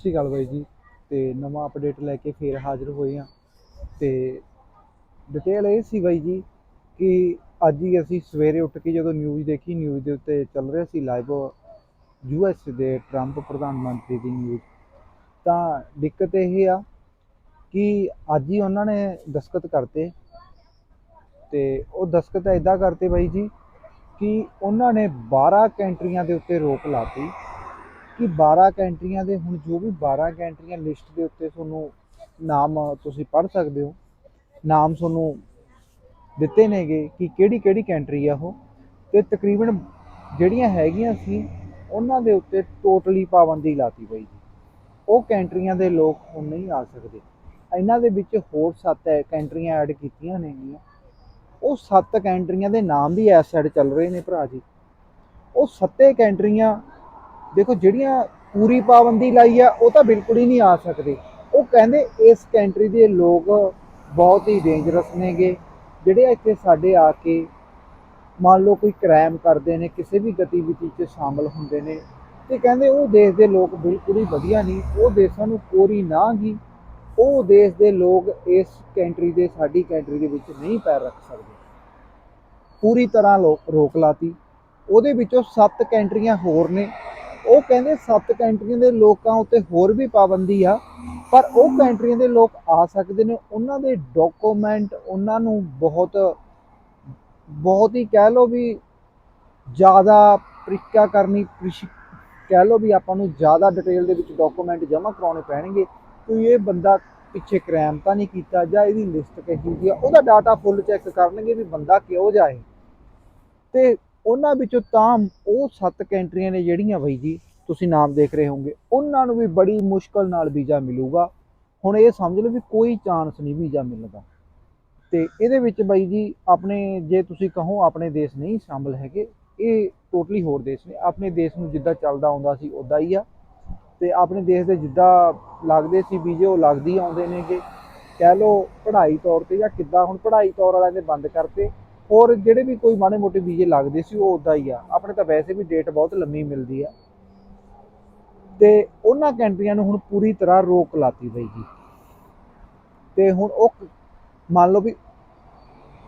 ਸਤਿ ਸ਼੍ਰੀ ਅਕਾਲ ਬਾਈ ਜੀ, ਤੇ ਨਵਾਂ ਅਪਡੇਟ ਲੈ ਕੇ ਫੇਰ ਹਾਜ਼ਰ ਹੋਏ ਆ ਤੇ ਡਿਟੇਲ ਇਹ ਸੀ ਬਾਈ ਜੀ ਕਿ ਅੱਜ ਹੀ ਅਸੀਂ ਸਵੇਰੇ ਉੱਠ ਕੇ ਜਦੋਂ ਨਿਊਜ਼ ਦੇਖੀ ਨਿਊਜ਼ ਦੇ ਉੱਤੇ ਚੱਲ ਰਿਹਾ ਸੀ ਲਾਈਵ ਯੂ ਯੂਐਸ ਦੇ ਟਰੰਪ ਪ੍ਰਧਾਨ ਮੰਤਰੀ ਦੀ ਨਿਊਜ਼ ਤਾਂ ਦਿੱਕਤ ਇਹ ਆ ਕਿ ਅੱਜ ਹੀ ਉਹਨਾਂ ਨੇ ਦਸਖਤ ਕਰਤੇ। ਤੇ ਉਹ ਦਸਖਤ ਇਦਾਂ ਕਰਤੇ ਬਾਈ ਜੀ ਕਿ ਉਹਨਾਂ ਨੇ 12 ਕੰਟਰੀਆਂ ਦੇ ਉੱਤੇ ਰੋਕ ਲਾਤੀ। ਕਿ 12 ਕੰਟਰੀਆਂ ਦੇ, ਹੁਣ ਜੋ ਵੀ 12 ਕੰਟਰੀਆਂ ਲਿਸਟ ਦੇ ਉੱਤੇ ਤੁਹਾਨੂੰ ਨਾਮ ਤੁਸੀਂ ਪੜ੍ਹ ਸਕਦੇ ਹੋ। ਨਾਮ ਤੁਹਾਨੂੰ ਦਿੱਤੇ ਨੇਗੇ ਕਿ ਕਿਹੜੀ ਕਿਹੜੀ ਕੰਟਰੀ ਆ ਉਹ। ਤੇ ਤਕਰੀਬਨ ਜਿਹੜੀਆਂ ਹੈਗੀਆਂ ਸੀ, ਉਹਨਾਂ ਦੇ ਉੱਤੇ ਟੋਟਲੀ ਪਾਬੰਦੀ ਲਾਤੀ ਪਈ ਜੀ ਉਹ ਕੰਟਰੀਆਂ ਦੇ ਲੋਕ ਹੁਣ ਨਹੀਂ ਆ ਸਕਦੇ। ਇਹਨਾਂ ਦੇ ਵਿੱਚ ਹੋਰ 7 ਕੰਟਰੀਆਂ ਐਡ ਕੀਤੀਆਂ ਨੇਗੀਆਂ। ਉਹ 7 ਕੰਟਰੀਆਂ ਦੇ ਨਾਮ ਵੀ ਇਸ ਸਾਈਡ ਚੱਲ ਰਹੇ ਨੇ ਭਰਾ ਜੀ। ਉਹ ਸੱਤੇ ਕੰਟਰੀਆਂ ਦੇਖੋ ਜਿਹੜੀਆਂ ਪੂਰੀ ਪਾਬੰਦੀ ਲਾਈ ਆ, ਉਹ ਤਾਂ ਬਿਲਕੁਲ ਹੀ ਨਹੀਂ ਆ ਸਕਦੇ। ਉਹ ਕਹਿੰਦੇ ਇਸ ਕੰਟਰੀ ਦੇ ਲੋਕ ਬਹੁਤ ਹੀ ਡੇਂਜਰਸ ਨੇਗੇ। ਜਿਹੜੇ ਇੱਥੇ ਸਾਡੇ ਆ ਕੇ ਮੰਨ ਲਓ ਕੋਈ ਕ੍ਰਾਈਮ ਕਰਦੇ ਨੇ, ਕਿਸੇ ਵੀ ਗਤੀਵਿਧੀ 'ਚ ਸ਼ਾਮਲ ਹੁੰਦੇ ਨੇ, ਤੇ ਕਹਿੰਦੇ ਉਹ ਦੇਸ਼ ਦੇ ਲੋਕ ਬਿਲਕੁਲ ਹੀ ਵਧੀਆ ਨਹੀਂ, ਉਹ ਦੇਸ਼ਾਂ ਨੂੰ ਕੋਰੀ ਨਾ ਗੀ ਉਹ ਦੇਸ਼ ਦੇ ਲੋਕ ਇਸ ਕੰਟਰੀ ਦੇ, ਸਾਡੀ ਕੰਟਰੀ ਦੇ ਵਿੱਚ ਨਹੀਂ ਪੈਰ ਰੱਖ ਸਕਦੇ। ਪੂਰੀ ਤਰ੍ਹਾਂ ਲੋਕ ਰੋਕ ਲਾਤੀ। ਉਹਦੇ ਵਿੱਚੋਂ 7 ਕੰਟਰੀਆਂ ਹੋਰ ਨੇ। ਉਹ ਕਹਿੰਦੇ ਸੱਤ ਕੰਟਰੀਆਂ ਦੇ ਲੋਕਾਂ ਉੱਤੇ ਹੋਰ ਵੀ ਪਾਬੰਦੀ ਆ, ਪਰ ਉਹ ਕੰਟਰੀਆਂ ਦੇ ਲੋਕ ਆ ਸਕਦੇ ਨੇ, ਉਹਨਾਂ ਦੇ ਡਾਕੂਮੈਂਟ ਉਹਨਾਂ ਨੂੰ ਬਹੁਤ ਬਹੁਤ ਹੀ ਕਹਿ ਲਓ ਵੀ ਜ਼ਿਆਦਾ ਪ੍ਰੀਖਿਆ ਕਰਨੀ ਕਹਿ ਲਓ ਵੀ ਆਪਾਂ ਨੂੰ ਜ਼ਿਆਦਾ ਡਿਟੇਲ ਦੇ ਵਿੱਚ ਡਾਕੂਮੈਂਟ ਜਮ੍ਹਾਂ ਕਰਾਉਣੇ ਪੈਣਗੇ, ਕੋਈ ਇਹ ਬੰਦਾ ਪਿੱਛੇ ਕ੍ਰਾਈਮ ਤਾਂ ਨਹੀਂ ਕੀਤਾ ਜਾਂ ਇਹਦੀ ਲਿਸਟ ਕਹੀ ਦੀ ਆ, ਉਹਦਾ ਡਾਟਾ ਫੁੱਲ ਚੈੱਕ ਕਰਨਗੇ ਵੀ ਬੰਦਾ ਕਿਹੋ ਜਾਏ। ਹੈ ਤੇ ਉਹਨਾਂ ਵਿੱਚੋਂ ਤਾਂ ਉਹ ਸੱਤ ਕੰਟਰੀਆਂ ਨੇ ਜਿਹੜੀਆਂ ਬਈ ਜੀ, ਤੁਸੀਂ ਨਾਮ ਦੇਖ ਰਹੇ ਹੋਵੋਗੇ। ਉਹਨਾਂ ਨੂੰ ਵੀ ਬੜੀ ਮੁਸ਼ਕਲ ਨਾਲ ਵੀਜ਼ਾ ਮਿਲੂਗਾ। ਹੁਣ ਇਹ ਸਮਝ ਲਓ ਵੀ ਕੋਈ ਚਾਂਸ ਨਹੀਂ ਵੀਜ਼ਾ ਮਿਲਦਾ ਤੇ ਇਹਦੇ ਵਿੱਚ ਬਾਈ ਜੀ, ਆਪਣੇ ਜੇ ਤੁਸੀਂ ਕਹੋ ਆਪਣੇ ਦੇਸ਼ ਨਹੀਂ ਸ਼ਾਮਲ ਹੈਗੇ, ਇਹ ਟੋਟਲੀ ਹੋਰ ਦੇਸ਼ ਨੇ। ਆਪਣੇ ਦੇਸ਼ ਨੂੰ ਜਿੱਦਾਂ ਚੱਲਦਾ ਆਉਂਦਾ ਸੀ ਉਦਾਂ ਹੀ ਆ। ਤੇ ਆਪਣੇ ਦੇਸ਼ ਦੇ ਜਿੱਦਾਂ ਲੱਗਦੇ ਸੀ ਵੀਜ਼ੇ, ਉਹ ਲੱਗਦੀ ਆਉਂਦੇ ਨੇਗੇ। ਕਹਿ ਲਓ ਪੜ੍ਹਾਈ ਤੌਰ ਤੇ ਜਾਂ ਕਿੱਦਾਂ, ਹੁਣ ਪੜ੍ਹਾਈ ਤੌਰ ਵਾਲਿਆਂ ਨੇ ਬੰਦ ਕਰਤੇ। ਔਰ ਜਿਹੜੇ ਵੀ ਕੋਈ ਮਾੜੇ ਮੋਟੇ ਵੀਜ਼ੇ ਲੱਗਦੇ ਸੀ, ਉਹ ਉਦਾਂ ਹੀ ਆ। ਆਪਣੇ ਤਾਂ ਵੈਸੇ ਵੀ ਡੇਟ ਬਹੁਤ ਲੰਮੀ ਮਿਲਦੀ ਆ। ਤੇ ਉਹਨਾਂ ਕੰਟਰੀਆਂ ਨੂੰ ਹੁਣ ਪੂਰੀ ਤਰ੍ਹਾਂ ਰੋਕ ਲਾਤੀ ਬਈ ਜੀ। ਤੇ ਹੁਣ ਉਹ ਮੰਨ ਲਓ ਵੀ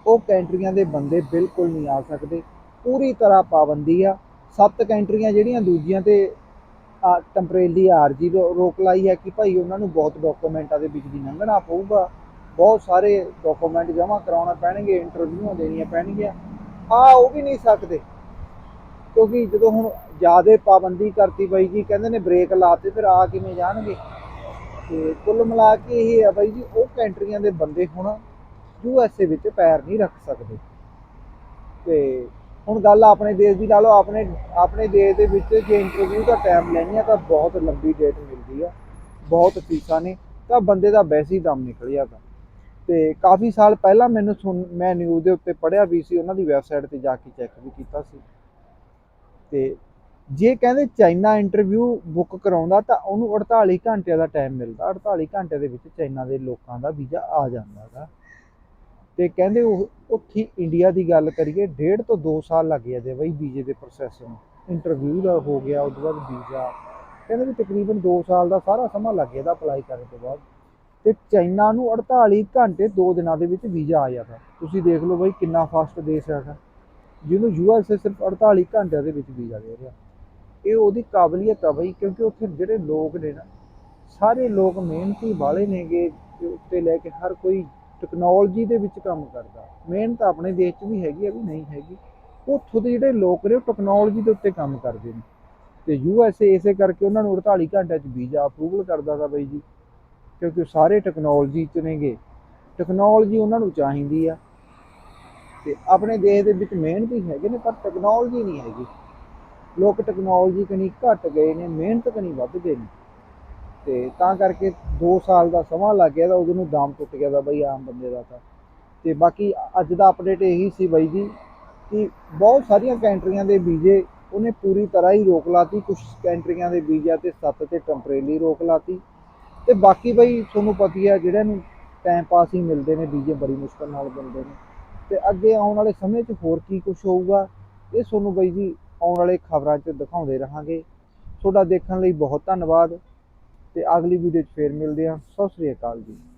ਉਹ ਕੰਟਰੀਆਂ ਦੇ ਬੰਦੇ ਬਿਲਕੁਲ ਨਹੀਂ ਆ ਸਕਦੇ। ਪੂਰੀ ਤਰ੍ਹਾਂ ਪਾਬੰਦੀ ਆ। ਸੱਤ ਕੰਟਰੀਆਂ ਜਿਹੜੀਆਂ ਦੂਜੀਆਂ ਤੇ ਟੈਂਪਰੇਰੀ ਆਰਜੀ ਰੋਕ ਲਾਈ ਹੈ ਕਿ ਭਾਈ ਉਹਨਾਂ ਨੂੰ ਬਹੁਤ ਡਾਕੂਮੈਂਟਾਂ ਦੇ ਵਿੱਚ ਦੀ ਲੰਘਣਾ ਪਊਗਾ। ਬਹੁਤ ਸਾਰੇ ਡਾਕੂਮੈਂਟ ਜਮ੍ਹਾਂ ਕਰਾਉਣਾ ਪੈਣਗੇ ਇੰਟਰਵਿਊਆਂ ਦੇਣੀਆਂ ਪੈਣਗੀਆਂ। ਆ ਉਹ ਵੀ ਨਹੀਂ ਸਕਦੇ। ਕਿਉਂਕਿ ਜਦੋਂ ਹੁਣ ਜ਼ਿਆਦਾ ਪਾਬੰਦੀ ਕਰਤੀ ਬਾਈ ਜੀ, ਕਹਿੰਦੇ ਨੇ ਬ੍ਰੇਕ ਲਾਤੇ, ਫਿਰ ਆ ਕਿਵੇਂ ਜਾਣਗੇ? ਤੇ ਕੁੱਲ ਮਿਲਾ ਕੇ ਇਹ ਆ ਬਾਈ ਜੀ, ਉਹ ਕੰਟਰੀਆਂ ਦੇ ਬੰਦੇ ਹੁਣ ਯੂ ਐਸ ਏ ਵਿੱਚ ਪੈਰ ਨਹੀਂ ਰੱਖ ਸਕਦੇ। ਤੇ ਹੁਣ ਗੱਲ ਆਪਣੇ ਦੇਸ਼ ਦੀ, ਲਾ ਲਓ, ਆਪਣੇ ਆਪਣੇ ਦੇਸ਼ ਦੇ ਵਿੱਚ ਜੇ ਇੰਟਰਵਿਊ ਦਾ ਟਾਈਮ ਲੈਣੀ ਆ, ਤਾਂ ਬਹੁਤ ਲੰਬੀ ਡੇਟ ਮਿਲਦੀ ਆ। ਬਹੁਤ ਫੀਸਾਂ ਨੇ, ਤਾਂ ਬੰਦੇ ਦਾ ਵੈਸੇ ਹੀ ਦਮ ਨਿਕਲ ਜਾਂਦਾ। ਤੇ ਕਾਫੀ ਸਾਲ ਪਹਿਲਾਂ ਮੈਨੂੰ ਸੁਣ ਮੈਂ ਨਿਊਜ਼ ਦੇ ਉੱਤੇ ਪੜ੍ਹਿਆ ਵੀ ਸੀ, ਉਹਨਾਂ ਦੀ ਵੈਬਸਾਈਟ ਤੇ ਜਾ ਕੇ ਚੈੱਕ ਵੀ ਕੀਤਾ ਸੀ। ਤੇ ਜੇ ਕਹਿੰਦੇ ਚਾਈਨਾ ਇੰਟਰਵਿਊ ਬੁੱਕ ਕਰਾਉਂਦਾ ਤਾਂ ਉਹਨੂੰ 48 ਘੰਟਿਆਂ ਦਾ ਟਾਈਮ ਮਿਲਦਾ 48 ਘੰਟੇ ਦੇ ਵਿੱਚ ਚਾਈਨਾ ਦੇ ਲੋਕਾਂ ਦਾ ਵੀਜ਼ਾ ਆ ਜਾਂਦਾ ਹੈਗਾ ਤੇ ਕਹਿੰਦੇ ਉਹ, ਉੱਥੇ ਇੰਡੀਆ ਦੀ ਗੱਲ ਕਰੀਏ, ਡੇਢ ਤੋਂ 2 ਸਾਲ ਲੱਗ ਜਾਂਦੇ ਬਈ ਵੀਜ਼ੇ ਦੇ ਪ੍ਰੋਸੈਸ ਨੂੰ। ਇੰਟਰਵਿਊ ਦਾ ਹੋ ਗਿਆ ਉਸ ਤੋਂ ਬਾਅਦ ਵੀਜ਼ਾ। ਕਹਿੰਦੇ ਵੀ ਤਕਰੀਬਨ 2 ਸਾਲ ਦਾ ਸਾਰਾ ਸਮਾਂ ਲੱਗ ਜਾਂਦਾ ਅਪਲਾਈ ਕਰਨ ਤੋਂ ਬਾਅਦ। ਤੇ ਚਾਈਨਾ ਨੂੰ 48 ਘੰਟੇ 2 ਦਿਨਾਂ ਦੇ ਵਿੱਚ ਵੀਜ਼ਾ ਆ ਜਾਂਦਾ ਤੁਸੀਂ ਦੇਖ ਲਓ ਬਾਈ ਕਿੰਨਾ ਫਾਸਟ ਦੇਸ਼ ਹੈਗਾ ਜਿਹਨੂੰ ਯੂਐਸਏ ਸਿਰਫ 48 ਘੰਟਿਆਂ ਦੇ ਵਿੱਚ ਵੀਜ਼ਾ ਦੇ ਰਿਹਾ। ਇਹ ਉਹਦੀ ਕਾਬਲੀਅਤ ਆ ਬਈ, ਕਿਉਂਕਿ ਉੱਥੇ ਜਿਹੜੇ ਲੋਕ ਨੇ ਨਾ, ਸਾਰੇ ਲੋਕ ਮਿਹਨਤੀ ਵਾਲੇ ਨੇਗੇ, ਤੇ ਉੱਤੇ ਲੈ ਕੇ ਹਰ ਕੋਈ ਟੈਕਨੋਲੋਜੀ ਦੇ ਵਿੱਚ ਕੰਮ ਕਰਦਾ। ਮਿਹਨਤ ਆਪਣੇ ਦੇਸ਼ 'ਚ ਵੀ ਹੈਗੀ ਆ ਵੀ ਨਹੀਂ ਹੈਗੀ। ਉੱਥੋਂ ਦੇ ਜਿਹੜੇ ਲੋਕ ਨੇ, ਉਹ ਟੈਕਨੋਲੋਜੀ ਦੇ ਉੱਤੇ ਕੰਮ ਕਰਦੇ ਨੇ। ਤੇ ਯੂਐਸਏ ਇਸੇ ਕਰਕੇ ਉਹਨਾਂ ਨੂੰ 48 ਘੰਟਿਆਂ 'ਚ ਵੀਜ਼ਾ ਅਪਰੂਵਲ ਕਰਦਾ ਤਾ ਬਾਈ ਜੀ। ਕਿਉਂਕਿ ਉਹ ਸਾਰੇ ਟੈਕਨੋਲੋਜੀ 'ਚ ਨੇਗੇ। ਟੈਕਨੋਲੋਜੀ ਉਹਨਾਂ ਨੂੰ ਚਾਹੀਦੀ ਆ। ਤੇ ਆਪਣੇ ਦੇਸ਼ ਦੇ ਵਿੱਚ ਮਿਹਨਤ ਹੀ ਹੈਗੇ ਨੇ, ਪਰ ਟੈਕਨੋਲੋਜੀ ਨਹੀਂ ਹੈਗੀ। ਲੋਕ ਟੈਕਨੋਲੋਜੀ ਕਨੀ ਘਟ ਗਏ ਨੇ, ਮਿਹਨਤ ਕਨੀ ਵੱਧ ਗਏ ਨੇ। ਤੇ ਤਾਂ ਕਰਕੇ 2 ਸਾਲ ਦਾ ਸਮਾਂ ਲੱਗ ਗਿਆ ਤਾਂ ਉਦੋਂ ਨੂੰ ਦਾਮ ਟੁੱਟ ਗਿਆ ਦਾ ਬਈ ਆਮ ਬੰਦੇ ਦਾ ਤਾਂ। ਤੇ ਬਾਕੀ ਅੱਜ ਦਾ ਅਪਡੇਟ ਇਹੀ ਸੀ ਬਾਈ ਜੀ ਕਿ ਬਹੁਤ ਸਾਰੀਆਂ ਕੰਟਰੀਆਂ ਦੇ ਵੀਜ਼ੇ ਉਹਨੇ ਪੂਰੀ ਤਰ੍ਹਾਂ ਹੀ ਰੋਕ ਲਾਤੀ। ਕੁਝ ਕੰਟਰੀਆਂ ਦੇ ਵੀਜ਼ਾ ਤੇ ਸੱਤ ਤੇ ਟੈਂਪਰੇਰੀ ਰੋਕ ਲਾਤੀ। ਤੇ ਬਾਕੀ ਬਈ ਤੁਹਾਨੂੰ ਪਤਾ ਹੀ ਆ, ਜਿਹੜਿਆਂ ਨੂੰ ਟਾਈਮ ਪਾਸ ਹੀ ਮਿਲਦੇ ਨੇ ਵੀਜ਼ੇ ਬੜੀ ਮੁਸ਼ਕਲ ਨਾਲ ਮਿਲਦੇ ਨੇ। ਤੇ ਅੱਗੇ ਆਉਣ ਵਾਲੇ ਸਮੇਂ 'ਚ ਹੋਰ ਕੀ ਕੁਝ ਹੋਊਗਾ, ਇਹ ਤੁਹਾਨੂੰ ਬਈ ਜੀ ਆਉਣ ਵਾਲੇ ਖਬਰਾਂ 'ਚ ਦਿਖਾਉਂਦੇ ਰਹਾਂਗੇ। ਤੁਹਾਡਾ ਦੇਖਣ ਲਈ ਬਹੁਤ ਧੰਨਵਾਦ, ਤੇ ਅਗਲੀ ਵੀਡੀਓ 'ਚ ਫੇਰ ਮਿਲਦੇ ਹਾਂ। ਸਤਿ ਸ੍ਰੀ ਅਕਾਲ ਜੀ।